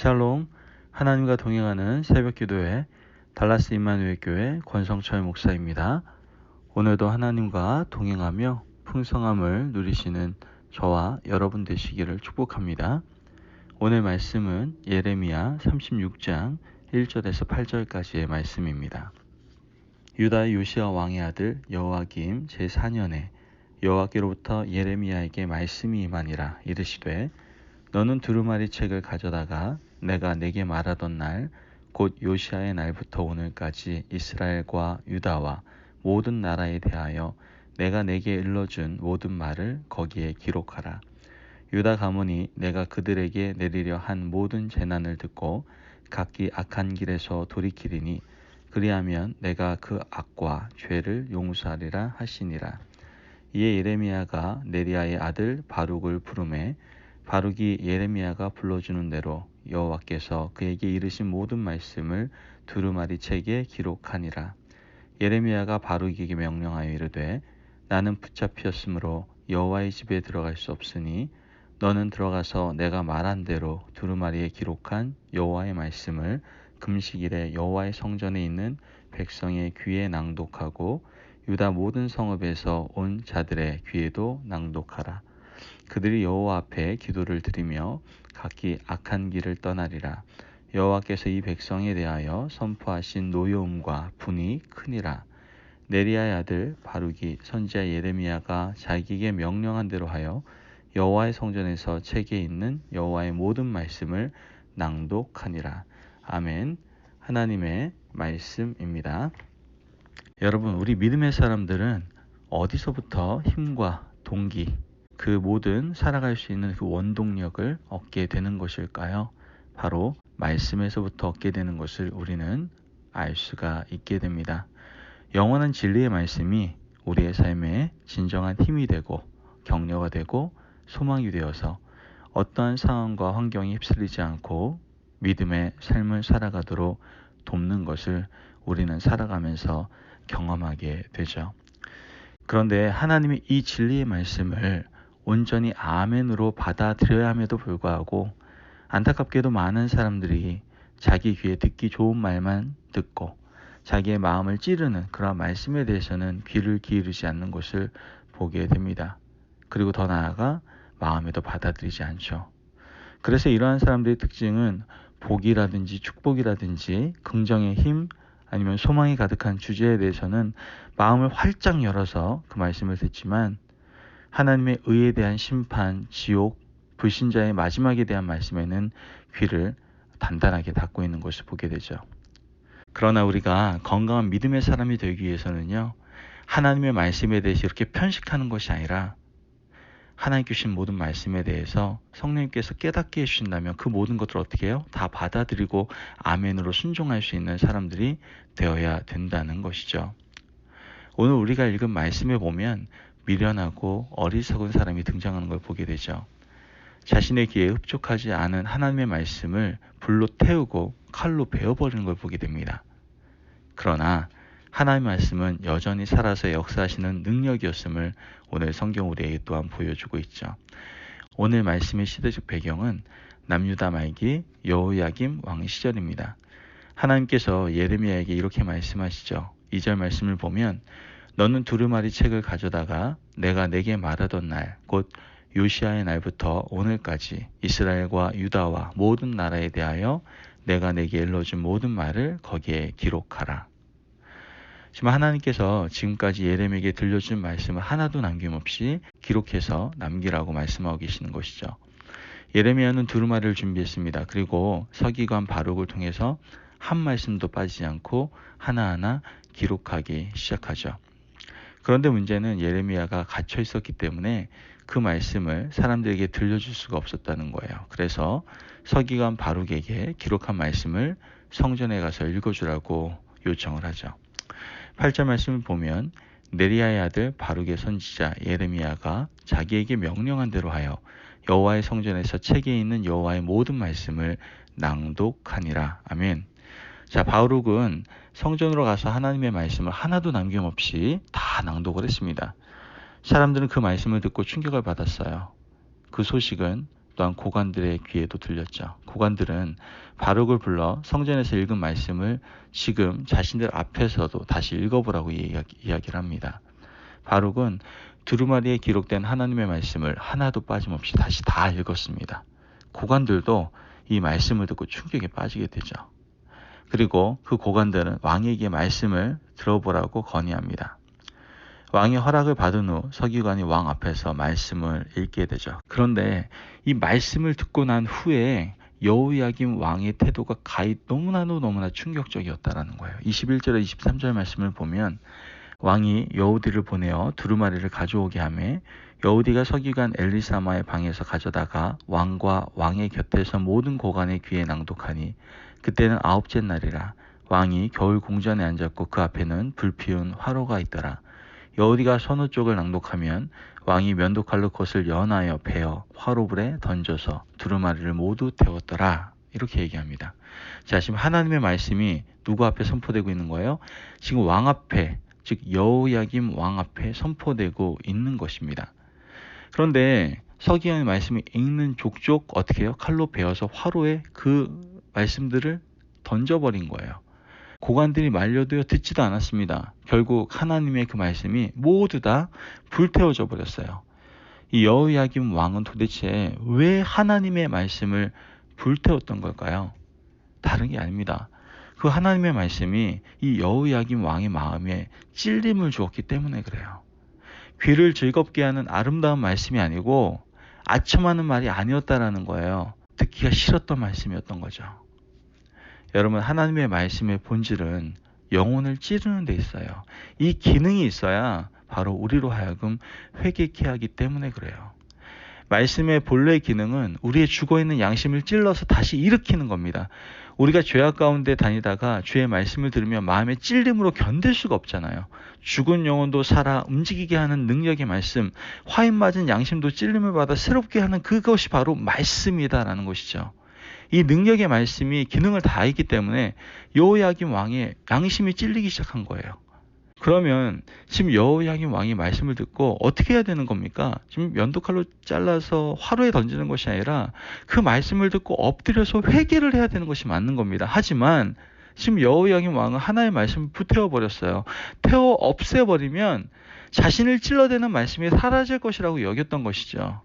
샬롬 하나님과 동행하는 새벽 기도회 달라스 임마누엘 교회 권성철 목사입니다. 오늘도 하나님과 동행하며 풍성함을 누리시는 저와 여러분 되시기를 축복합니다. 오늘 말씀은 예레미야 36장 1절에서 8절까지의 말씀입니다. 유다 요시아 왕의 아들 여호와김 제4년에 여호와께로부터 예레미야에게 말씀이 임하니라 이르시되 너는 두루마리 책을 가져다가 내가 내게 말하던 날 곧 요시아의 날부터 오늘까지 이스라엘과 유다와 모든 나라에 대하여 내가 내게 일러준 모든 말을 거기에 기록하라. 유다 가문이 내가 그들에게 내리려 한 모든 재난을 듣고 각기 악한 길에서 돌이키리니 그리하면 내가 그 악과 죄를 용서하리라 하시니라. 이에 예레미야가 네리아의 아들 바룩을 부르매 바룩이 예레미야가 불러주는 대로 여호와께서 그에게 이르신 모든 말씀을 두루마리 책에 기록하니라. 예레미야가 바룩에게 명령하여 이르되 나는 붙잡혔으므로 여호와의 집에 들어갈 수 없으니 너는 들어가서 내가 말한 대로 두루마리에 기록한 여호와의 말씀을 금식일에 여호와의 성전에 있는 백성의 귀에 낭독하고 유다 모든 성읍에서 온 자들의 귀에도 낭독하라. 그들이 여호와 앞에 기도를 드리며 각기 악한 길을 떠나리라. 여호와께서 이 백성에 대하여 선포하신 노여움과 분이 크니라. 네리아의 아들 바룩이 선지자 예레미야가 자기에게 명령한 대로 하여 여호와의 성전에서 책에 있는 여호와의 모든 말씀을 낭독하니라. 아멘. 하나님의 말씀입니다. 여러분, 우리 믿음의 사람들은 어디서부터 힘과 동기, 그 모든 살아갈 수 있는 그 원동력을 얻게 되는 것일까요? 바로 말씀에서부터 얻게 되는 것을 우리는 알 수가 있게 됩니다. 영원한 진리의 말씀이 우리의 삶에 진정한 힘이 되고 격려가 되고 소망이 되어서 어떠한 상황과 환경이 휩쓸리지 않고 믿음의 삶을 살아가도록 돕는 것을 우리는 살아가면서 경험하게 되죠. 그런데 하나님이 이 진리의 말씀을 온전히 아멘으로 받아들여야 함에도 불구하고 안타깝게도 많은 사람들이 자기 귀에 듣기 좋은 말만 듣고 자기의 마음을 찌르는 그런 말씀에 대해서는 귀를 기울이지 않는 것을 보게 됩니다. 그리고 더 나아가 마음에도 받아들이지 않죠. 그래서 이러한 사람들의 특징은 복이라든지 축복이라든지 긍정의 힘 아니면 소망이 가득한 주제에 대해서는 마음을 활짝 열어서 그 말씀을 듣지만 하나님의 의에 대한 심판, 지옥, 불신자의 마지막에 대한 말씀에는 귀를 단단하게 닫고 있는 것을 보게 되죠. 그러나 우리가 건강한 믿음의 사람이 되기 위해서는요, 하나님의 말씀에 대해서 이렇게 편식하는 것이 아니라 하나님 주신 모든 말씀에 대해서 성령님께서 깨닫게 해주신다면 그 모든 것들을 어떻게 해요? 다 받아들이고 아멘으로 순종할 수 있는 사람들이 되어야 된다는 것이죠. 오늘 우리가 읽은 말씀에 보면 미련하고 어리석은 사람이 등장하는 걸 보게 되죠. 자신의 귀에 흡족하지 않은 하나님의 말씀을 불로 태우고 칼로 베어버리는 걸 보게 됩니다. 그러나 하나님의 말씀은 여전히 살아서 역사하시는 능력이었음을 오늘 성경 우리에게 또한 보여주고 있죠. 오늘 말씀의 시대적 배경은 남유다 말기 여호야김 왕 시절입니다. 하나님께서 예레미야에게 이렇게 말씀하시죠. 2절 말씀을 보면 너는 두루마리 책을 가져다가 내가 내게 말하던 날, 곧 요시아의 날부터 오늘까지 이스라엘과 유다와 모든 나라에 대하여 내가 내게 일러준 모든 말을 거기에 기록하라. 지금 하나님께서 지금까지 예레미에게 들려준 말씀을 하나도 남김없이 기록해서 남기라고 말씀하고 계시는 것이죠. 예레미야는 두루마리를 준비했습니다. 그리고 서기관 바룩을 통해서 한 말씀도 빠지지 않고 하나하나 기록하기 시작하죠. 그런데 문제는 예레미야가 갇혀 있었기 때문에 그 말씀을 사람들에게 들려줄 수가 없었다는 거예요. 그래서 서기관 바룩에게 기록한 말씀을 성전에 가서 읽어주라고 요청을 하죠. 8절 말씀을 보면 네리아의 아들 바룩의 선지자 예레미야가 자기에게 명령한 대로 하여 여호와의 성전에서 책에 있는 여호와의 모든 말씀을 낭독하니라. 아멘. 자, 바룩은 성전으로 가서 하나님의 말씀을 하나도 남김없이 다 낭독을 했습니다. 사람들은 그 말씀을 듣고 충격을 받았어요. 그 소식은 또한 고관들의 귀에도 들렸죠. 고관들은 바룩을 불러 성전에서 읽은 말씀을 지금 자신들 앞에서도 다시 읽어보라고 이야기, 이야기를 합니다. 바룩은 두루마리에 기록된 하나님의 말씀을 하나도 빠짐없이 다시 다 읽었습니다. 고관들도 이 말씀을 듣고 충격에 빠지게 되죠. 그리고 그 고관들은 왕에게 말씀을 들어보라고 건의합니다. 왕의 허락을 받은 후 서기관이 왕 앞에서 말씀을 읽게 되죠. 그런데 이 말씀을 듣고 난 후에 여우야김 왕의 태도가 가히 너무나도 너무나 충격적이었다라는 거예요. 21절에 23절 말씀을 보면 왕이 여우디를 보내어 두루마리를 가져오게 하매 여우디가 서기관 엘리사마의 방에서 가져다가 왕과 왕의 곁에서 모든 고관의 귀에 낭독하니 그때는 아홉째 날이라 왕이 겨울 궁전에 앉았고 그 앞에는 불피운 화로가 있더라. 여우디가 선우 쪽을 낭독하면 왕이 면도칼로 그것을 연하여 베어 화로불에 던져서 두루마리를 모두 태웠더라. 이렇게 얘기합니다. 자, 지금 하나님의 말씀이 누구 앞에 선포되고 있는 거예요? 지금 왕 앞에, 즉 여우야김 왕 앞에 선포되고 있는 것입니다. 그런데 서기관의 말씀이 읽는 족족 어떻게 해요? 칼로 베어서 화로에 그 말씀들을 던져버린 거예요. 고관들이 말려도요 듣지도 않았습니다. 결국 하나님의 그 말씀이 모두 다 불태워져 버렸어요. 이 여호야김 왕은 도대체 왜 하나님의 말씀을 불태웠던 걸까요? 다른 게 아닙니다. 그 하나님의 말씀이 이 여호야김 왕의 마음에 찔림을 주었기 때문에 그래요. 귀를 즐겁게 하는 아름다운 말씀이 아니고 아첨하는 말이 아니었다라는 거예요. 듣기가 싫었던 말씀이었던 거죠. 여러분 하나님의 말씀의 본질은 영혼을 찌르는 데 있어요. 이 기능이 있어야 바로 우리로 하여금 회개케 하기 때문에 그래요. 말씀의 본래 기능은 우리의 죽어 있는 양심을 찔러서 다시 일으키는 겁니다. 우리가 죄악 가운데 다니다가 주의 말씀을 들으면 마음의 찔림으로 견딜 수가 없잖아요. 죽은 영혼도 살아 움직이게 하는 능력의 말씀, 화인 맞은 양심도 찔림을 받아 새롭게 하는 그것이 바로 말씀이다라는 것이죠. 이 능력의 말씀이 기능을 다했기 때문에 여호야김 왕의 양심이 찔리기 시작한 거예요. 그러면 지금 여호야김 왕이 말씀을 듣고 어떻게 해야 되는 겁니까? 지금 면도칼로 잘라서 화로에 던지는 것이 아니라 그 말씀을 듣고 엎드려서 회개를 해야 되는 것이 맞는 겁니다. 하지만 지금 여호야김 왕은 하나의 말씀을 불태워 버렸어요. 태워 없애 버리면 자신을 찔러대는 말씀이 사라질 것이라고 여겼던 것이죠.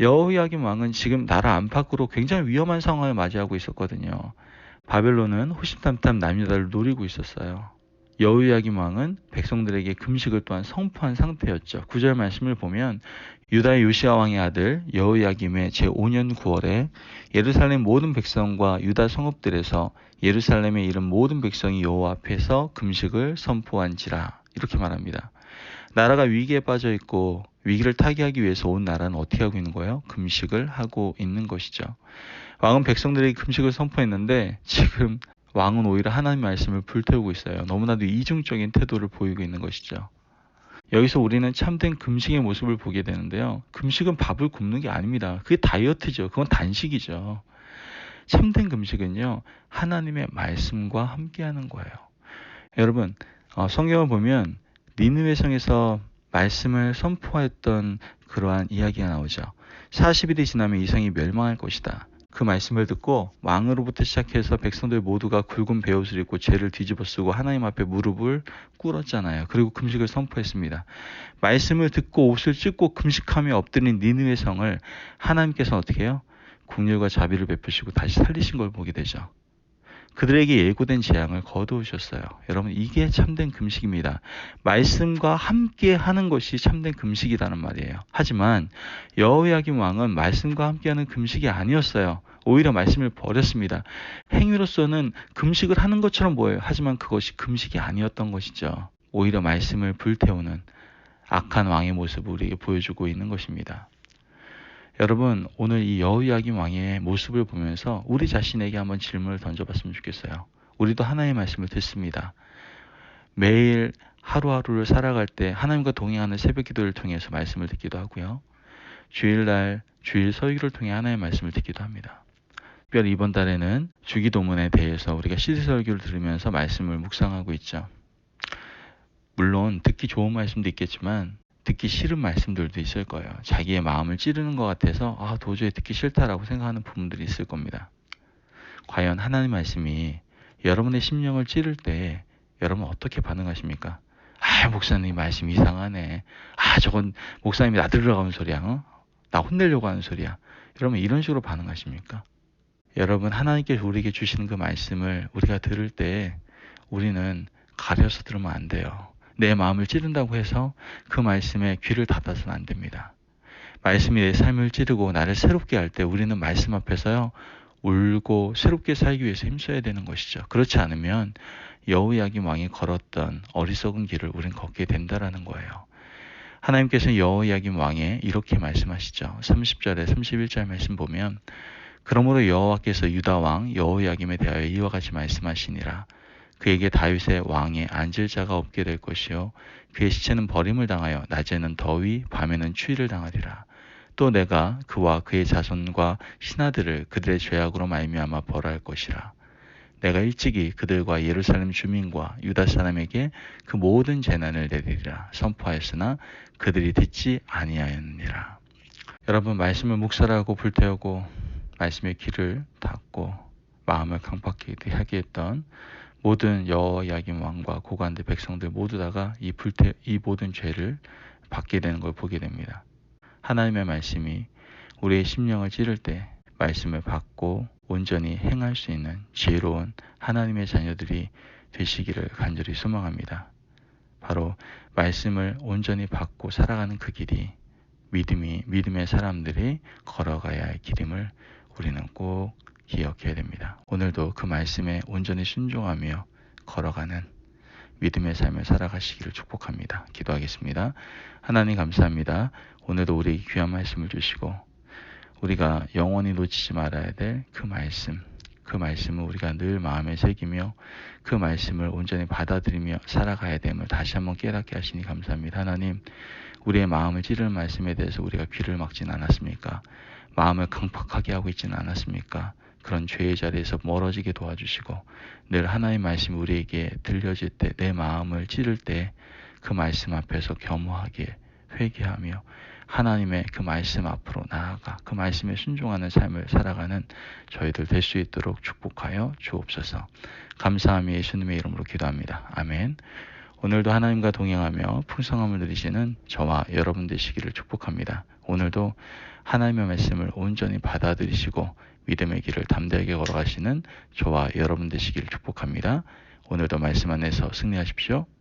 여호야김 왕은 지금 나라 안팎으로 굉장히 위험한 상황을 맞이하고 있었거든요. 바벨론은 호시탐탐 남유다를 노리고 있었어요. 여호야김 왕은 백성들에게 금식을 또한 성포한 상태였죠. 구절 말씀을 보면 유다의 요시아 왕의 아들 여호야김의 제5년 9월에 예루살렘 모든 백성과 유다 성읍들에서 예루살렘에 이른 모든 백성이 여호와 앞에서 금식을 선포한지라 이렇게 말합니다. 나라가 위기에 빠져 있고 위기를 타개하기 위해서 온 나라는 어떻게 하고 있는 거예요? 금식을 하고 있는 것이죠. 왕은 백성들에게 금식을 선포했는데 지금 왕은 오히려 하나님 말씀을 불태우고 있어요. 너무나도 이중적인 태도를 보이고 있는 것이죠. 여기서 우리는 참된 금식의 모습을 보게 되는데요. 금식은 밥을 굶는 게 아닙니다. 그게 다이어트죠. 그건 단식이죠. 참된 금식은요, 하나님의 말씀과 함께하는 거예요. 여러분, 어, 성경을 보면 니느웨 성에서 말씀을 선포했던 그러한 이야기가 나오죠. 40일이 지나면 이성이 멸망할 것이다. 그 말씀을 듣고 왕으로부터 시작해서 백성들 모두가 굵은 베옷을 입고 죄를 뒤집어 쓰고 하나님 앞에 무릎을 꿇었잖아요. 그리고 금식을 선포했습니다. 말씀을 듣고 옷을 찢고 금식하며 엎드린 니느웨 성을 하나님께서 어떻게 해요? 국률과 자비를 베푸시고 다시 살리신 걸 보게 되죠. 그들에게 예고된 재앙을 거두으셨어요. 여러분 이게 참된 금식입니다. 말씀과 함께 하는 것이 참된 금식이라는 말이에요. 하지만 여호야김 왕은 말씀과 함께하는 금식이 아니었어요. 오히려 말씀을 버렸습니다. 행위로서는 금식을 하는 것처럼 보여요. 하지만 그것이 금식이 아니었던 것이죠. 오히려 말씀을 불태우는 악한 왕의 모습을 우리에게 보여주고 있는 것입니다. 여러분 오늘 이 여호야김 왕의 모습을 보면서 우리 자신에게 한번 질문을 던져봤으면 좋겠어요. 우리도 하나님의 말씀을 듣습니다. 매일 하루하루를 살아갈 때 하나님과 동행하는 새벽 기도를 통해서 말씀을 듣기도 하고요. 주일날 주일 서기를 통해 하나님의 말씀을 듣기도 합니다. 특별히 이번 달에는 주기도문에 대해서 우리가 시드 설교를 들으면서 말씀을 묵상하고 있죠. 물론 듣기 좋은 말씀도 있겠지만 듣기 싫은 말씀들도 있을 거예요. 자기의 마음을 찌르는 것 같아서 아 도저히 듣기 싫다라고 생각하는 부분들이 있을 겁니다. 과연 하나님 말씀이 여러분의 심령을 찌를 때 여러분 어떻게 반응하십니까? 아 목사님 말씀 이상하네. 아 저건 목사님이 나 들으라고 하는 소리야. 어? 나 혼내려고 하는 소리야. 여러분 이런 식으로 반응하십니까? 여러분 하나님께서 우리에게 주시는 그 말씀을 우리가 들을 때 우리는 가려서 들으면 안 돼요. 내 마음을 찌른다고 해서 그 말씀에 귀를 닫아서는 안 됩니다. 말씀이 내 삶을 찌르고 나를 새롭게 할 때 우리는 말씀 앞에서요 울고 새롭게 살기 위해서 힘써야 되는 것이죠. 그렇지 않으면 여호야김 왕이 걸었던 어리석은 길을 우린 걷게 된다라는 거예요. 하나님께서 여호야김 왕에 이렇게 말씀하시죠. 30절에 31절 말씀 보면 그러므로 여호와께서 유다 왕 여호야김에 대하여 이와 같이 말씀하시니라. 그에게 다윗의 왕에 앉을 자가 없게 될 것이요 그의 시체는 버림을 당하여 낮에는 더위 밤에는 추위를 당하리라. 또 내가 그와 그의 자손과 신하들을 그들의 죄악으로 말미암아 벌할 것이라. 내가 일찍이 그들과 예루살렘 주민과 유다 사람에게 그 모든 재난을 내리리라 선포하였으나 그들이 듣지 아니하였느니라. 여러분 말씀을 묵살하고 불태우고 말씀의 귀를 닫고 마음을 강팍하게 하게 했던 모든 여호야김 왕과 고관들 백성들 모두 다가 이 불태 이 모든 죄를 받게 되는 걸 보게 됩니다. 하나님의 말씀이 우리의 심령을 찌를 때 말씀을 받고 온전히 행할 수 있는 지혜로운 하나님의 자녀들이 되시기를 간절히 소망합니다. 바로 말씀을 온전히 받고 살아가는 그 길이 믿음이 믿음의 사람들이 걸어가야 할 길임을 우리는 꼭 기억해야 됩니다. 오늘도 그 말씀에 온전히 순종하며 걸어가는 믿음의 삶을 살아가시기를 축복합니다. 기도하겠습니다. 하나님 감사합니다. 오늘도 우리 귀한 말씀을 주시고 우리가 영원히 놓치지 말아야 될 그 말씀, 그 말씀을 우리가 늘 마음에 새기며 그 말씀을 온전히 받아들이며 살아가야 됨을 다시 한번 깨닫게 하시니 감사합니다. 하나님, 우리의 마음을 찌르는 말씀에 대해서 우리가 귀를 막진 않았습니까? 마음을 강팍하게 하고 있지는 않았습니까? 그런 죄의 자리에서 멀어지게 도와주시고 늘 하나의 말씀이 우리에게 들려질 때 내 마음을 찌를 때 그 말씀 앞에서 겸허하게 회개하며 하나님의 그 말씀 앞으로 나아가 그 말씀에 순종하는 삶을 살아가는 저희들 될 수 있도록 축복하여 주옵소서. 감사함이 예수님의 이름으로 기도합니다. 아멘. 오늘도 하나님과 동행하며 풍성함을 누리시는 저와 여러분 되시기를 축복합니다. 오늘도 하나님의 말씀을 온전히 받아들이시고 믿음의 길을 담대하게 걸어가시는 저와 여러분 되시기를 축복합니다. 오늘도 말씀 안에서 승리하십시오.